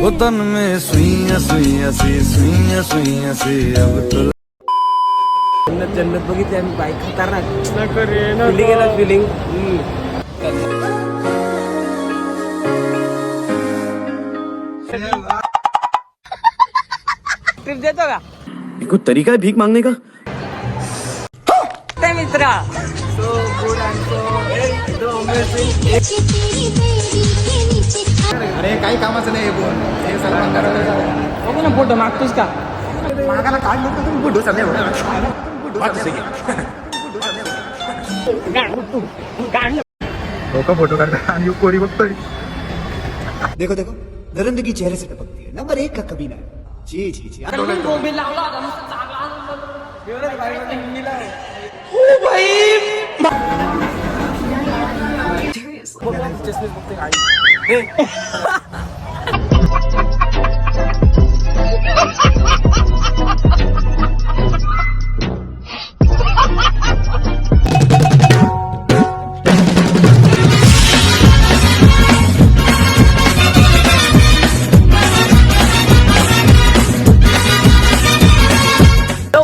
वो तन में सुइया सुइया सी सुइया सुइया सी अब तो जन्नत जन्नत बघितली आम्ही बाईक खतरनाक. फिलिंग आहे ना फिलिंग ट्रिप देतो का? कोई तरीका है भीख मांगने का? ते मित्रा. सो गुड अँड सो एकदम अमेझिंग अरे काही कामाचं नाही हे बोल. हे सलमान करायला बघू ना फ़ोटो मागतोस का? मागाला काढलो तर तुम्ही बुडू चालले लोक फ़ोटो काढतात आणि कोरी बघतोय. देखो देखो दरिंदगी चेहरे से टपकती है। नंबर एक का कभी ना जी जी जी। गोबी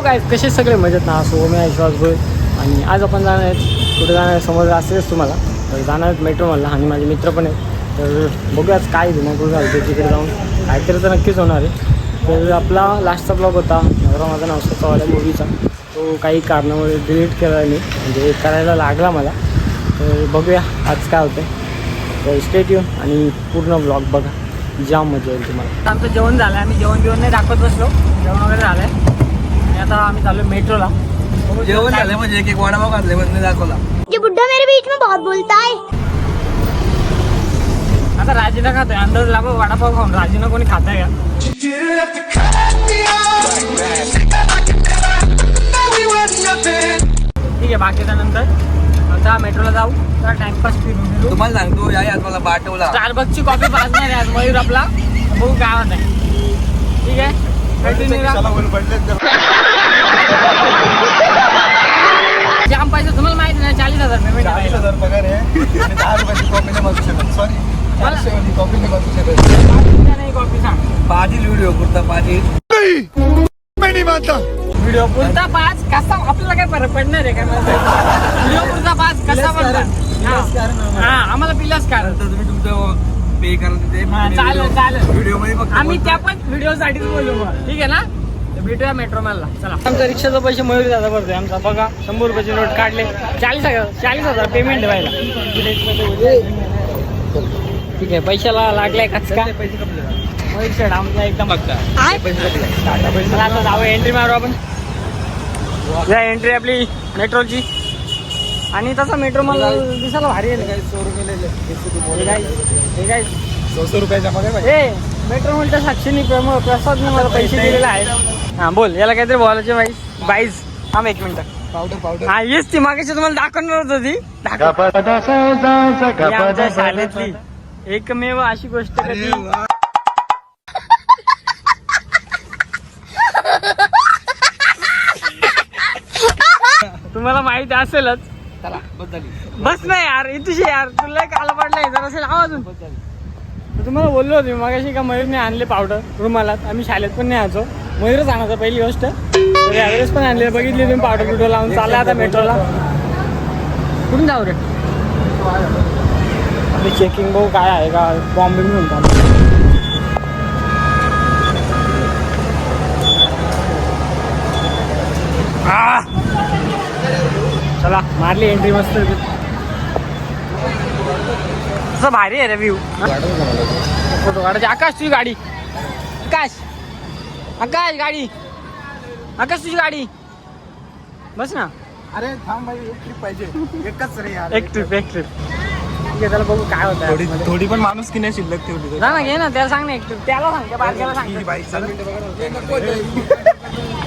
काय कसे सगळे मजेत ना? असो मी विश्वास भोय आणि आज आपण जाणार आहेत कुठे जाणार आहे समोर असेलच तुम्हाला. तर जाणार आहेत मेट्रो मला आणि माझे मित्र पण आहेत. तर बघूयाच काय दिमाग घालतो तिकडे जाऊन. काहीतरी तर नक्कीच होणार आहे. तर आपला लास्टचा ब्लॉग होता. नवरा माझा नाव स्वतःवाल्या मूवीचा तो काही कारणामुळे डिलीट केला मी म्हणजे करायला लागला मला. तर बघूया आज काय होतं तर स्टेट येऊन आणि पूर्ण ब्लॉग बघा. जाम मजा येईल तुम्हाला. आमचं जेवण झालं आम्ही जेवण बिवण नाही दाखवत बसलो. जेवण वगैरे झालं आहे आणि आता आम्ही चाललो मेट्रोला. जेवण झालं म्हणजे एक एक वडापाव घातले म्हणजे दाखवला. ये बुढ़ा मेरे बीच में बहुत बोलता है। आता राजीना खातोय. अंदाज लागो वडापाव खाऊन राजीना कोणी खात आहे का? ठीक आहे बाकीच्या नंतर. आता मेट्रोला जाऊ. तर टाइमपास फिरून फिरू तुम्हाला सांगतो या आज मला पाठवला. स्टारबक्सची कॉफी पाजणार आहे आज मयूर आपला काय होत आहे. ठीक आहे? कंटिन्यू आहे दहा रुपयाची कॉपी नाही बसू शकत सॉरी चारशे वाली कॉपी नाही बसू शकत नाही कॉफी सांग पाटील व्हिडिओ पुरता पाटील व्हिडिओ पुरता पाच कसा आपल्याला काय फरक पडणार आहे काय व्हिडिओ पुरता पाच कसा बनतात हा. हा आम्हाला पिलाच कारण तर तुम्ही तुमचं पे करा तिथे हा, चालेल चालेल व्हिडिओमध्ये आम्ही त्या पण व्हिडिओ साठीच बोलू ठीक आहे ना तर भेटूया मेट्रो मॅनला चला. आमचा रिक्षाचा पैसे मयूर दादा भरतोय. आमचा बघा शंभर रुपयाचे नोट काढले. चाळीस हजार चाळीस हजार पेमेंट व्हायला. ठीक आहे पैशाला लागलाय मयूर शेड आमचा एकदम आता जाऊ एंट्री मारू आपण. या एंट्री आपली मेट्रोची आणि तसा मेट्रो मला दिसायला भारी आहे. काय सौ पगार ए मेट्रो म्हणतं साक्षीनी प्रसादने मला पैसे दिलेले आहेत. हा बोल. याला काहीतरी बोलायचे बाईस बाईस थांब एक मिनिट. पावडर पावडर हा येस ती मागाशी तुम्हाला दाखवणार होत ती. दाखव. ही आमच्या शाळेतली. एकमेव अशी गोष्ट कधी तुम्हाला माहिती असेलच. चला बस झाली. बस ना यार इथुशी यार. तुला काला पडलाय जरा असेल आवाज अजून. तुम्हाला बोललो होतो मी मगाशी का मयूरने आणले पावडर रुमालात. आम्ही शाळेत पण नाही आजो मयूरच आणायचं पहिली गोष्ट. तर पण आणले बघितली तुम्ही पावडर बिवडर लावून. चालला आता मेट्रोला. कुठून जाऊ रे? आपली चेकिंग भाऊ काय आहे का? बॉम्बे म्हणतात चला मारली एंट्री मस्त असं भारी आहे रे व्ह्यू फोटो काढायचे. आकाश तुझी गाडी. आकाश. आकाश गाडी. आकाश तुझी गाडी. बस ना. अरे थांब भाई एक ट्रिप पाहिजे. एकच रे यार. एक ट्रिप एक ट्रिप ठीक आहे त्याला बघू काय थोडी होतं थोडी पण माणूस की नाही शिल्लक ठेवली जा ना घे ना त्याला सांग ना एक ट्रिप त्याला सांग त्या बारक्याला सांग. बाईक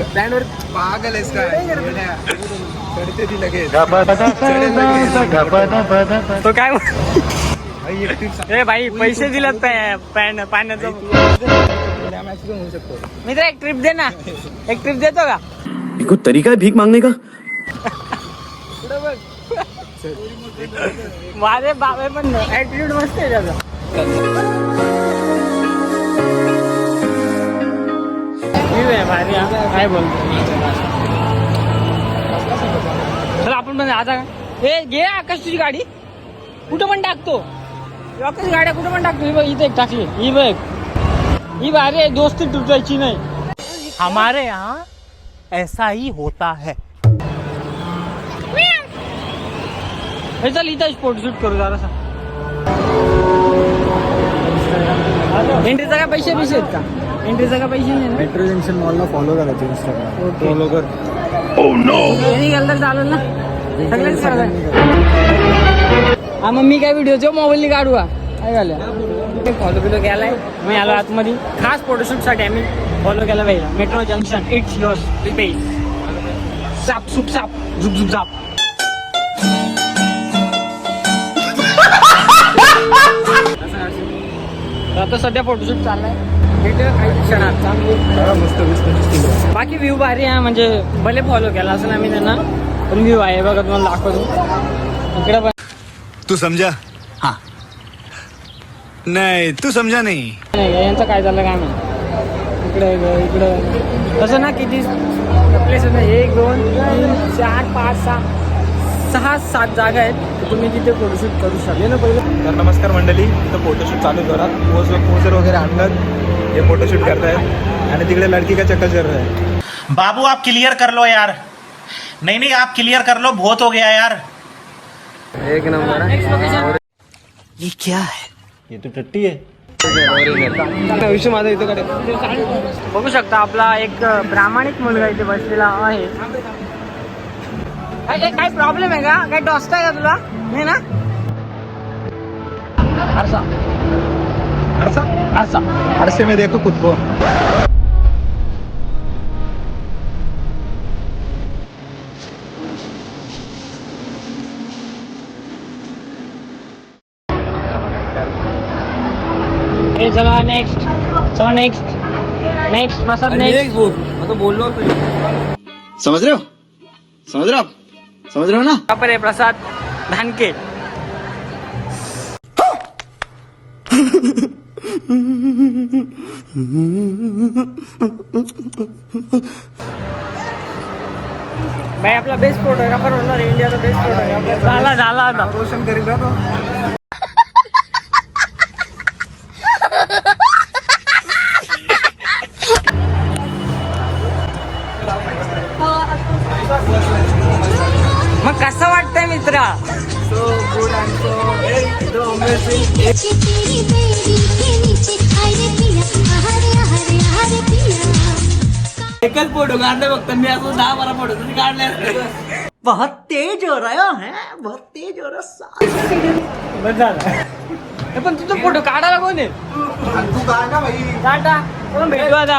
स्टँडवर पागल आहेस काय? येड्या. चढते ती लगेच. चढेल लगेच. तो काय भाई, एक ट्रिप सांग. ए भाई पैसे दिलेत पॅन पाण्याचं. या match पण होऊ शकतो मित्र एक ट्रिप दे ना एक ट्रिप देतो का? कोई तरीका है भीक मांगने का? माझे बाबे पण ऍटिट्यूड मस्त आहे त्याचा. भारी हा. काय बोलतो? चला आपण पण आता ए घे आकाश तुझी गाडी. कुठं पण टाकतो आकाश गाड्या कुठं पण टाकतो ही बघ इथे एक टाकली. ही बघ. ही भारी आहे दोस्ती तुटायची नाही. हमारे यहाँ ऐसा ही होता है। हे चल इथं फोटोशूट करू जरासा. एंट्रीचा काय पैसे पैसे आहेत का? एंट्रीचा काय पैसे नाही मेट्रो जंक्शन मॉलला फॉलो करायचं इंस्टाग्राम. फॉलो कर. यांनी गेलं तर चालेल ना? सगळ्यांच हा मग मी काय व्हिडिओ मोबाईलनी काढू काय झालं? फॉलो बिलो केलाय? मी आलो आतमध्ये. खास फोटोशूटसाठी आम्ही फॉलो केला पाहिजे metro junction it's yours page साप सुप साप झुप झुप साप आता सध्या फोटोशूट चाललाय. बाकी व्ह्यू भारी आहे म्हणजे भले फॉलो केला असेल आम्ही त्यांना पण व्ह्यू आहे बघा तुम्हाला दाखवतो. इकडे पण तू समझा हाँ. नहीं तू समझा नहीं. नाही यांचं काय झालं काय माहिती? इकडे इकडं तसं ना किती प्लेस एक दोन तीन चार पाच सहा सहा सात जागा आहेत तुम्ही तिथे फोटोशूट करू शकता. ना पहिलं. तर नमस्कार मंडळी इथं फोटोशूट चालू करा पोज पोजर वगैरे आणलं. हे फोटोशूट करतायत. आणि तिकडे लडकी का चक्कर चल रहा है बाबू आप क्लियर कर लो यार. नहीं नहीं आप क्लियर कर लो. बहुत हो गया यार. एक नंबर नेक्स्ट लोकेशन ये तो टट्टी आहे. आयुष्य माझं इथं कडे बघू शकता आपला एक प्रामाणिक मुलगा इथे बसलेला आहे. काय प्रॉब्लेम आहे का? काय डॉस्ट आहे का तुला? नाही ना? आरसा अरसा आरसा अरसे में देखो खुद को हे चला नेक्स्ट चला नेक्स्ट नेक्स्ट प्रसाद नेक्स्ट समझ रहे हो? समझ रहे हो आप? समझ रहे हो ना? यहाँ पर है प्रसाद धानके. भाई आपला बेस्ट फोटोग्राफर होणार इंडियाचा बेस्ट फोटोग्राफर झाला झाला आता. रोशन करीत राहतो मग कसं वाटतंय मित्रा एकच फोटो काढले फक्त मी असं दहा बारा फोटो तुम्ही काढले बहुत तेज हो रहा है बहुत तेज हो रहा हे पण तुझा फोटो काढायला कोण आहे तू ना भाई कोण भेटू आता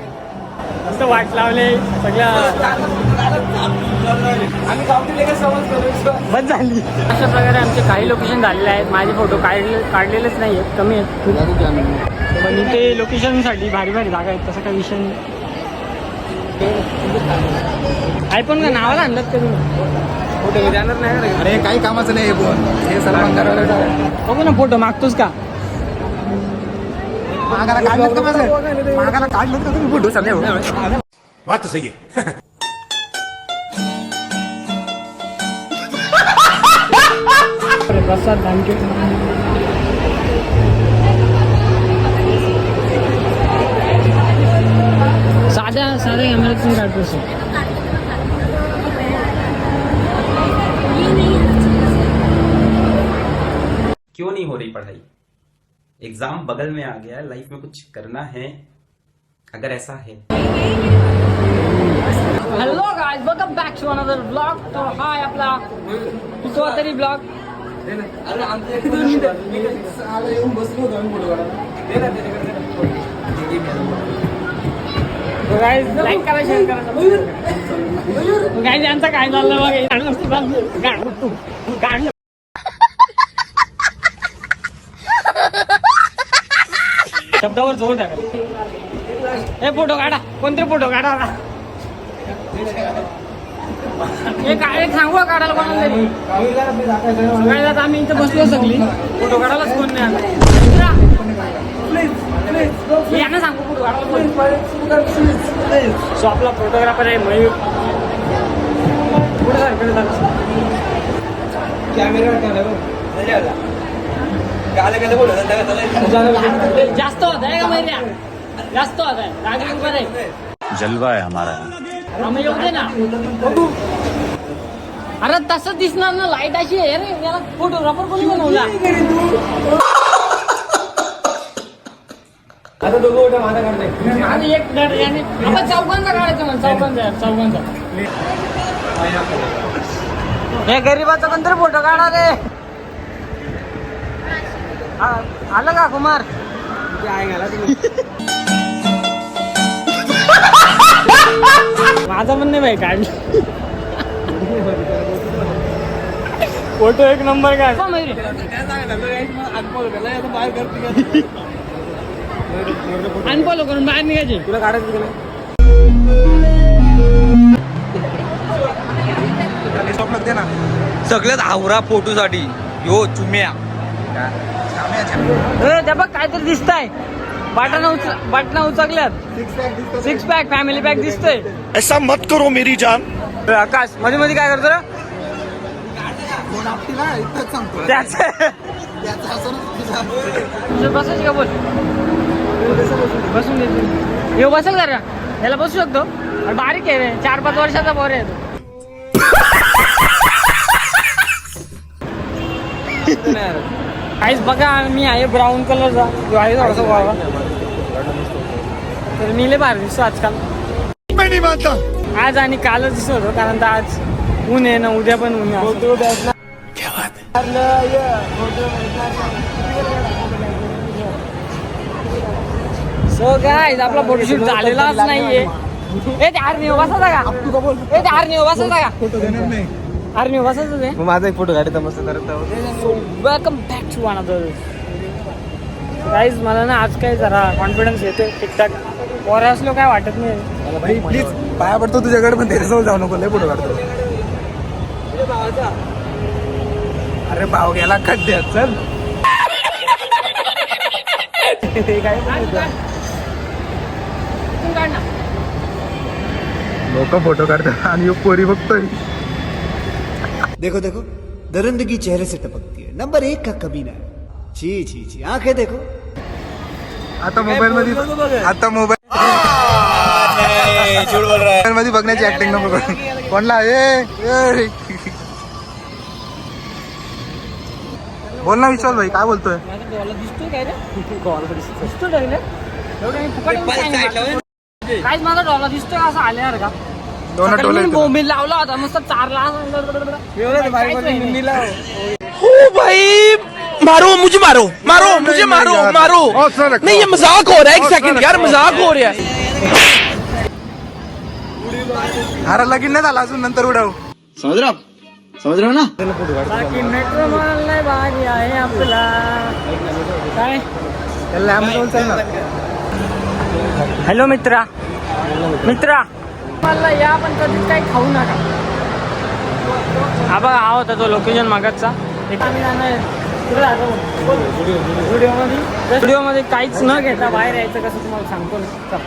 मस्त वाट लावले सगळं. बस झाली. अशा प्रकारे आमचे काही लोकेशन झालेले आहेत. माझे फोटो काढले काढलेलेच नाही आहेत कमी आहेत. पण इथे लोकेशनसाठी भारी भारी जागा आहेत. तसं काही विषय नाही. आयफोन का नावाला आणलात का तुम्ही फोटो जाणार नाही. अरे काही कामाचं नाही हे सलमान करायला बघू ना फोटो मागतोस का? मागाला काढलं का माझं मागाला काढलं का तुम्ही फ़ोटो समजा बात तो सही है। प्रसाद धानके साध्या साध्या कॅमेऱ्यातून काढतोस क्यों नहीं हो रही पढ़ाई? एग्ज़ाम बगल में आ गया है लाइफ में कुछ करना है, अगर ऐसा है। Hello guys welcome back to another blog तर हाय आपला कितवा तरी ब्लॉग लाईक करा शेअर करा गाईज यांचं काय चाललं बघा गाणं शब्दावर जोर द्या. हे फोटो काढा. कोणते फोटो काढा? हे काय सांगू काढायला कोणाला? सगळ्यात आम्ही इथं बसलो सगळी. फोटो काढायलाच कोण नाही आला. यांना सांगू फोटो काढायला सो आपला फोटोग्राफर आहे मयूर. पुढे सारखं झालं जास्त होत आहे का महिन्या? जास्त होत आहे. आहे. जलवा है हमारा. आम्ही येऊ दे ना. बघू. अरे तसं दिसणार ना लाइट अशी आहे रे. याला फोटोग्राफर कोणी बनवला? आता दोघं उठा माझा करते आणि एक याने आपण चौघांचा काढायचं म्हण चौघांचा चौघांचा. हे गरीबाचा कोणतरी फोटो काढा रे. आलं का कुमार? माझा पण नाही भाई काढ फोटो एक नंबर काढ अनफॉलो करून बाहेर निघायचे. तुला काढायचं तुला स्वप्नात दे ना सगळ्यात आवरा फोटोसाठी. यो चुम्या. बघ काहीतरी दिसतंय. बाटना उच बाटना उचकल्यात सिक्स पॅक फॅमिली पॅक दिसतोय. ऐसा मत करो मेरी जान. आकाशमध्ये मध्ये काय करतो बसायची का बोल? बसून येऊ बसेल का याला बसू शकतो. बारीक आहे रे. चार पाच वर्षाचा पोर आहे तो. काहीच बघा मी आहे ब्राऊन कलरचा जो आहे थोडासा व्हावा तर मी लय भारी दिसतो आजकाल. आज आणि कालच दिसत होतो कारण तर आज ऊन आहे ना उद्या पण ऊन आहे. सो काय आपला फोटोशूट झालेलाच नाहीये. ए ते आर्मी बसायचा का ए ते आर्मी बसायचा का नाही आर्मी बसायचं मग माझा एक फोटो काढायचा मस्त करत welcome back to another guys मला ना आज काय जरा कॉन्फिडन्स येतोय ठीकठाक पोरं असलो काय वाटत नाही. भाई प्लीज पाया पडतो तुझ्याकडे पण त्याच्याजवळ जाऊ नको लय फोटो काढतो. अरे भाव गेला खड्ड्यात चल. ना. लोक फोटो काढतात आणि पोरी बघतोय. देखो देखो दरिंदगी चेहरे से टपकती है। नंबर एक का कमीना है। छी छी छी आँखें देखो। आता मोबाईल मध्ये आता मोबाईल मध्ये बघण्याची ऍक्टिंग नको करू. कोणला? ए ए. बोल ना विश्वास भाई काय बोलतोय? दिसतोय काय माझा दिसतोय. असं दोन टोले मी बोंबील लावला होता मस्त चारला काहीच नाही. भाई मारो मुझे मारो मारो मुझे मारो मारो। नहीं ये मजाक हो रहा है एक सेकंड यार मजाक हो रहा है। हारा लगीन नाही झाला अजून नंतर उडव. समझ रहे हो आप? समझ रहे हो ना? बाकी मेट्रो मॉल नाही भारी आहे आपला. काय? हॅलो मित्रा. मित्रा. मला या पण कधीच काही खाऊ नका. हा बघा हा होता तो लोकेशन मागतचा. एक आम्ही जाणार. व्हिडिओमध्ये. व्हिडिओमध्ये काहीच न घेता बाहेर यायचं कसं तुम्हाला सांगतो ना.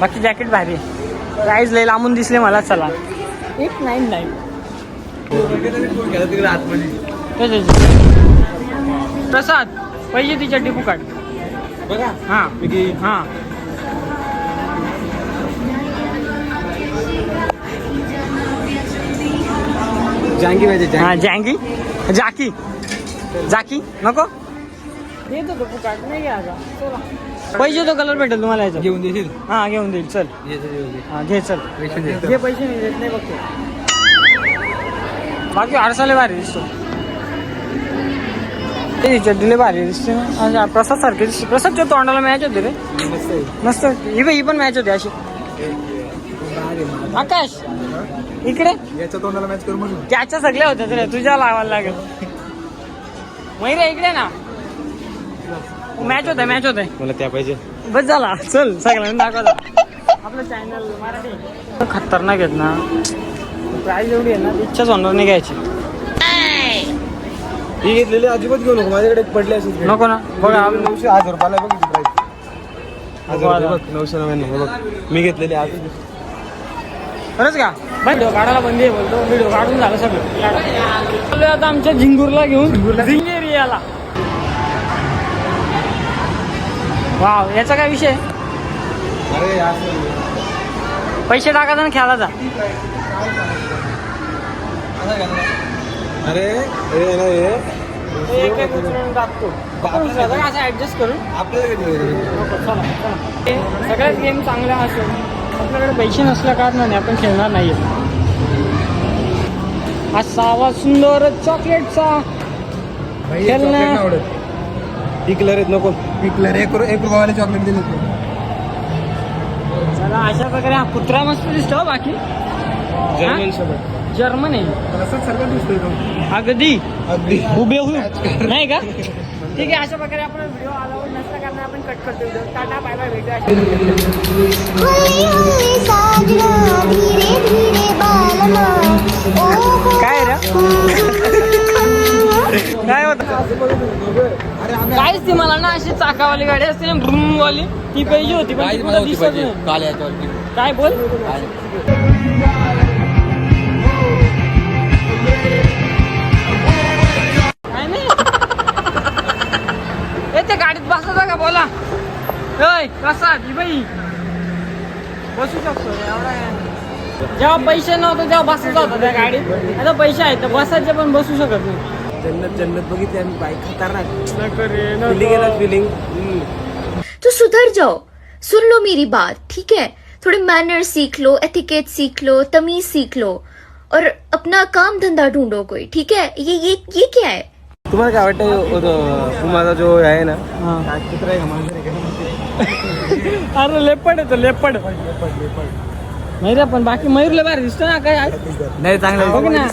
बाकी जॅकेट भारी प्राईज लय लांबून दिसले मला चला. एट नाईन नाईन प्रसाद पाहिजे तिच्या डिपू काढ. बघा. हां. हां. जांगी पाहिजे हा जँगी. जाकी. जाकी. नको. पैसे तो कलर भेटेल तुम्हाला याचा घेऊन देशील? हा घेऊन देईल. चल. हा घे चल. पैसे दे. घे पैसे नाही देत नाही बघतो बाकी आरसाले भारी दिसतो. ते चड्डीले भारी दिसते. ना. प्रसाद सारखे दिसते. प्रसादच्या तोंडाला मॅच होते रे. मस्त. ही बघ, ही पण मॅच होती अशी. आकाश. इकडे? याच्या तोंडाला मॅच करू म्हणून. त्याच्या सगळ्या होत्या रे तुझ्या लावायला लागेल. मैरे इकडे ना. मॅच होत मॅच होत मला त्या पाहिजे. बस झाला. चल सगळ्यांना दाखवला आपलं चॅनल मराठी. खतरनाक आहेत ना. प्राईज एवढी आहे ना इच्छाच होणार नाही घ्यायची. ही घेतलेली अजिबात घेऊ नको. माझ्याकडे पडले असेल नको ना. बघा. आम्ही- नऊशे हजार रुपयाला बघ बघ नऊशे नव्याण्णव. बघ. मी घेतलेली आज खरंच का? व्हिडिओ काढायला बंदी आहे बोलतो. व्हिडिओ काढून झालं सगळं. आता आमच्या झिंगूरला घेऊन. झिंगेरी याला वाव याचा काय विषय? अरे पैसे टाकायचा ना खेळायचा अरे ना हे एक एक उचलून टाकतो. असं ऍडजस्ट करून. आपल्याला सगळ्याच गेम चांगल्या असेल आपल्याकडे पैसे नसल्या कारणाने आपण खेळणार नाही असावा सुंदर चॉकलेटचा. आवडत. पिकलर आहेत नको. पिकलर एक रु- एक रुपयावाले चॉकलेट दिले चला अशा प्रकारे हा कुत्रा मस्त दिसतो हो बाकी. जर्मन शब्द जर्मन आहे. असंच सारखं दिसतोय तो. अगदी. अगदी. उभे नाही का? ठीक आहे अशा प्रकारे आपण व्हिडिओ अलाउड नसल्या कारण आपण कट करतो व्हिडिओ टाटा बाय बाय भेटूया. काय रे? काय होत? काहीच ती मला ना अशी चाकावाली गाडी असते ना भ्रूम वाली ती पाहिजे होती पण ती कुठं दिसत नाही. काय बोल? होय कसा? ती बाई. बसू शकतो एवढा. जेव्हा पैसे नव्हते तेव्हा बसायचा होता त्या गाडीत. आता पैसे आहेत तर बसायचे पण बसू शकत नाही. जन्नत जन्नत बघितली आम्ही बाईक खतरनाक. नको. फिलिंग आहे ना फिलिंग तो. सुधर जाओ. सुन लो मेरी बात ठीक है? थोड़े मैनर सीख लो एथिकेट सीख लो तमीज सीख लो और अपना काम धंधा ढूंढो कोई ठीक है? ये ये ये क्या है? तुम्हाला काय वाटतं पुमाचा जो आहे ना हा. काय कुत्रा आहे आहे? अरे लेपड येतो लेपड. नाही रे पण बाकी मयूर लय भारी दिसतो ना काय आज? नाही चांगलं बघ ना.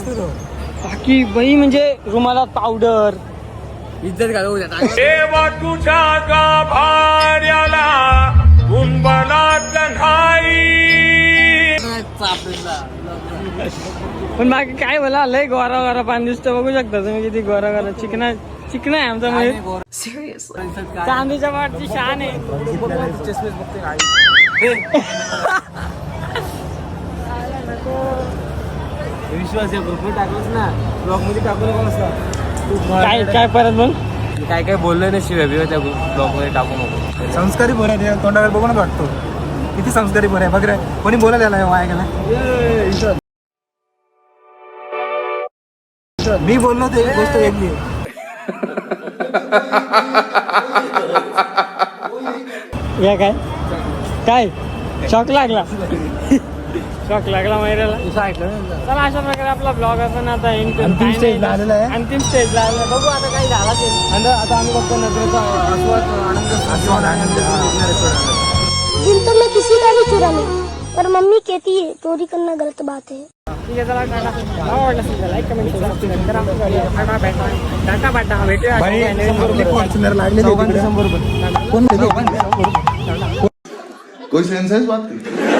बाकी बाई म्हणजे रुमालात पावडर इज्जत घालवू द्या पण बाकी काय बोला लय गोरा गोरा पाणी दिसतं. बघू शकता तुम्ही किती गोरा गोरा चिकना चिकना आहे आमचा मयूर चांदीच्या वाटची शान आहे. विश्वास आहे भरपूर टाकलंच ना. ब्लॉगमध्ये टाकू नको काय काय परत बोल काय काय बोललोय ना शिवाय बिवा त्या ब्लॉगमध्ये टाकू नको. संस्कारी बोर आहे तोंडावर बघूनच वाटतो. किती संस्कारी बोर आहे बघ रे. कोणी बोलायला वाया गेला मी बोललो ते. एक गोष्ट वेगळी आहे. या काय काय शॉक लागला शॉक लागला मैऱ्याला चला अशा प्रकारे आपला ब्लॉग आपण आता end करू. अंतिम stage ला आलेला आहे. अंतिम स्टेज ला आलेला आहे. बघू आता काही झाला ते आणि आता आम्ही बघतो नजरेचा आस्वाद आनंद आस्वाद आनंद थोडा. दिल तो मैं किसी का भी चुरा नहीं पर मम्मी कहती है चोरी करना गलत बात है ठीक आहे चला टाटा आवडलं लाईक कमेंट सबस्क्राईब करा टाटा बाटा टाटा बाटा भेटूया? कोई सेंस है इस बात की